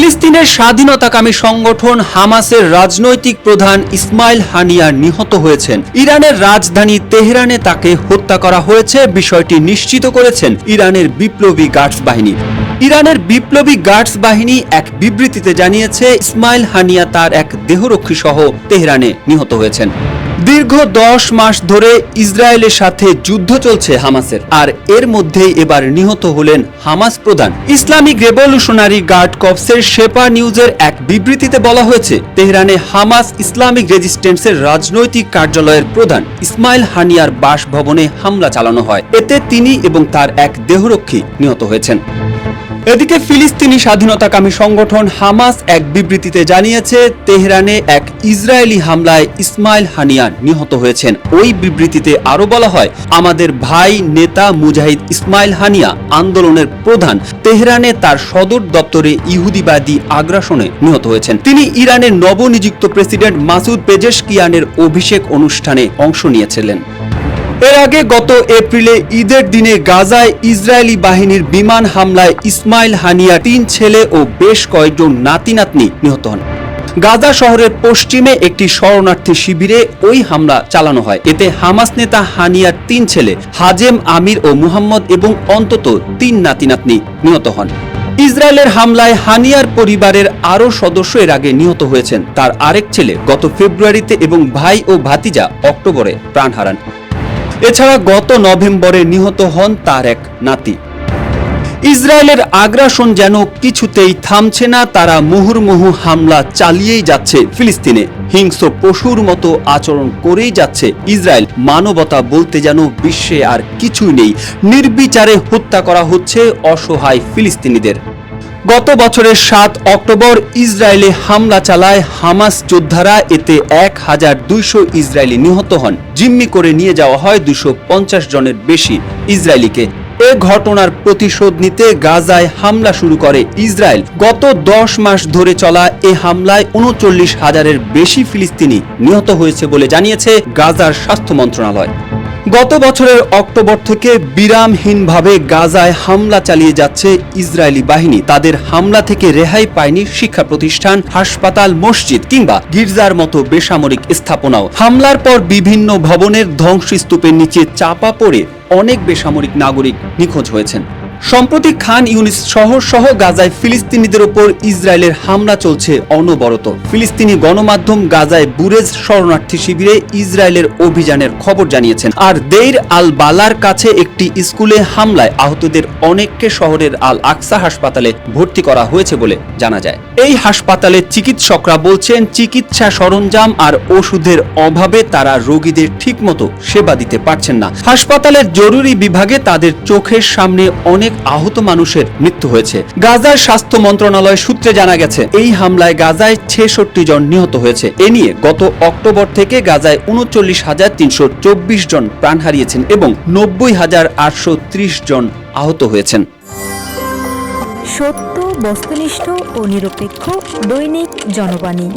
ফিলিস্তিনের স্বাধীনতাকামী সংগঠন হামাসের রাজনৈতিক প্রধান ইসমাইল হানিয়া নিহত হয়েছেন। ইরানের রাজধানী তেহরানে তাকে হত্যা করা হয়েছে, বিষয়টি নিশ্চিত করেছেন ইরানের বিপ্লবী গার্ডস বাহিনী। ইরানের বিপ্লবী গার্ডস বাহিনী এক বিবৃতিতে জানিয়েছে, ইসমাইল হানিয়া তার এক দেহরক্ষী সহ তেহরানে নিহত হয়েছেন। দীর্ঘ দশ মাস ধরে ইসরায়েলের সাথে যুদ্ধ চলছে হামাসের। আর এর মধ্যেই এবার নিহত হলেন হামাস প্রধান। ইসলামিক রেভলিউশনারি গার্ড কপসের শেপা নিউজের এক বিবৃতিতে বলা হয়েছে, তেহরানে হামাস ইসলামিক রেজিস্ট্যান্সের রাজনৈতিক কার্যালয়ের প্রধান ইসমাইল হানিয়ার বাসভবনে হামলা চালানো হয়। এতে তিনি এবং তার এক দেহরক্ষী নিহত হয়েছেন। এদিকে ফিলিস্তিনি স্বাধীনতাকামী সংগঠন হামাস এক বিবৃতিতে জানিয়েছে, তেহরানে এক ইসরায়েলি হামলায় ইসমাইল হানিয়ান নিহত হয়েছেন। ওই বিবৃতিতে আরও বলা হয়, আমাদের ভাই নেতা মুজাহিদ ইসমাইল হানিয়া আন্দোলনের প্রধান, তেহরানে তার সদর দপ্তরে ইহুদিবাদী আগ্রাসনে নিহত হয়েছেন। তিনি ইরানের নবনিযুক্ত প্রেসিডেন্ট মাসুদ পেজেশকিয়ানের অভিষেক অনুষ্ঠানে অংশ নিয়েছিলেন। এর আগে গত এপ্রিলে ঈদের দিনে গাজায় ইসরায়েলি বাহিনীর বিমান হামলায় ইসমাইল হানিয়া তিন ছেলে ও বেশ কয়েকজন নাতি নাতনি নিহত হন। গাজা শহরের পশ্চিমে একটি শরণার্থী শিবিরে ওই হামলা চালানো হয়। এতে হামাস নেতা হানিয়ার তিন ছেলে, হাজেম আমির ও মুহাম্মদ এবং অন্তত তিন নাতি নাতনি নিহত হন। ইসরায়েলের হামলায় হানিয়ার পরিবারের আরও সদস্য এর আগে নিহত হয়েছেন। তার আরেক ছেলে গত ফেব্রুয়ারিতে এবং ভাই ও ভাতিজা অক্টোবরে প্রাণ হারান। এছাড়া গত নভেম্বরে নিহত হন তার এক নাতি। ইসরায়েলের আগ্রাসন যেন কিছুতেই থামছে না, তারা মুহুর্মুহু হামলা চালিয়েই যাচ্ছে ফিলিস্তিনে। হিংস্র পশুর মতো আচরণ করেই যাচ্ছে ইসরায়েল। মানবতা বলতে যেন বিশ্বে আর কিছুই নেই। নির্বিচারে হত্যা করা হচ্ছে অসহায় ফিলিস্তিনিদের। গত বছরের সাত অক্টোবর ইসরায়েলে হামলা চালায় হামাস যোদ্ধারা। এতে এক হাজার দুইশো ইসরায়েলি নিহত হন। জিম্মি করে নিয়ে যাওয়া হয় দুশো পঞ্চাশ জনের বেশি ইসরায়েলিকে। এ ঘটনার প্রতিশোধ নিতে গাজায় হামলা শুরু করে ইসরায়েল। গত দশ মাস ধরে চলা এ হামলায় উনচল্লিশ হাজারের বেশি ফিলিস্তিনি নিহত হয়েছে বলে জানিয়েছে গাজার স্বাস্থ্য মন্ত্রণালয়। গত বছরের অক্টোবর থেকে বিরামহীনভাবে গাজায় হামলা চালিয়ে যাচ্ছে ইসরায়েলি বাহিনী। তাদের হামলা থেকে রেহাই পায়নি শিক্ষা প্রতিষ্ঠান, হাসপাতাল, মসজিদ কিংবা গির্জার মতো বেসামরিক স্থাপনাও। হামলার পর বিভিন্ন ভবনের ধ্বংসস্তূপের নিচে চাপা পড়ে অনেক বেসামরিক নাগরিক নিখোঁজ হয়েছেন। সম্প্রতি খান ইউনিস শহর সহ গাজায় ফিলিস্তিনিদের ওপর ইসরায়েলের হামলা চলছে অনবরত। ফিলিস্তিনি গণমাধ্যম গাজায় বুরেজ শরণার্থী শিবিরে ইসরায়েলের অভিযানের খবর জানিয়েছেন। আর দেইর আল বালার কাছে একটি স্কুলে হামলায় আহতদের অনেককে শহরের আল আকসা হাসপাতালে ভর্তি করা হয়েছে বলে জানা যায়। এই হাসপাতালে চিকিৎসকরা বলছেন, চিকিৎসা সরঞ্জাম আর ওষুধের অভাবে তারা রোগীদের ঠিকমতো সেবা দিতে পারছেন না। হাসপাতালের জরুরি বিভাগে তাদের চোখের সামনে অনেক আহত মানুষের মৃত্যু হয়েছে। গাজার স্বাস্থ্য মন্ত্রণালয় সূত্রে জানা গেছে, এই হামলায় গাজায় ছেষট্টি জন নিহত হয়েছে। এ নিয়ে গত অক্টোবর থেকে গাজায় উনচল্লিশ হাজার তিনশো চব্বিশ জন প্রাণ হারিয়েছেন এবং নব্বই হাজার আটশো ত্রিশ জন আহত হয়েছেন। সত্য, বস্তুনিষ্ঠ ও নিরপেক্ষ দৈনিক জনবাণী।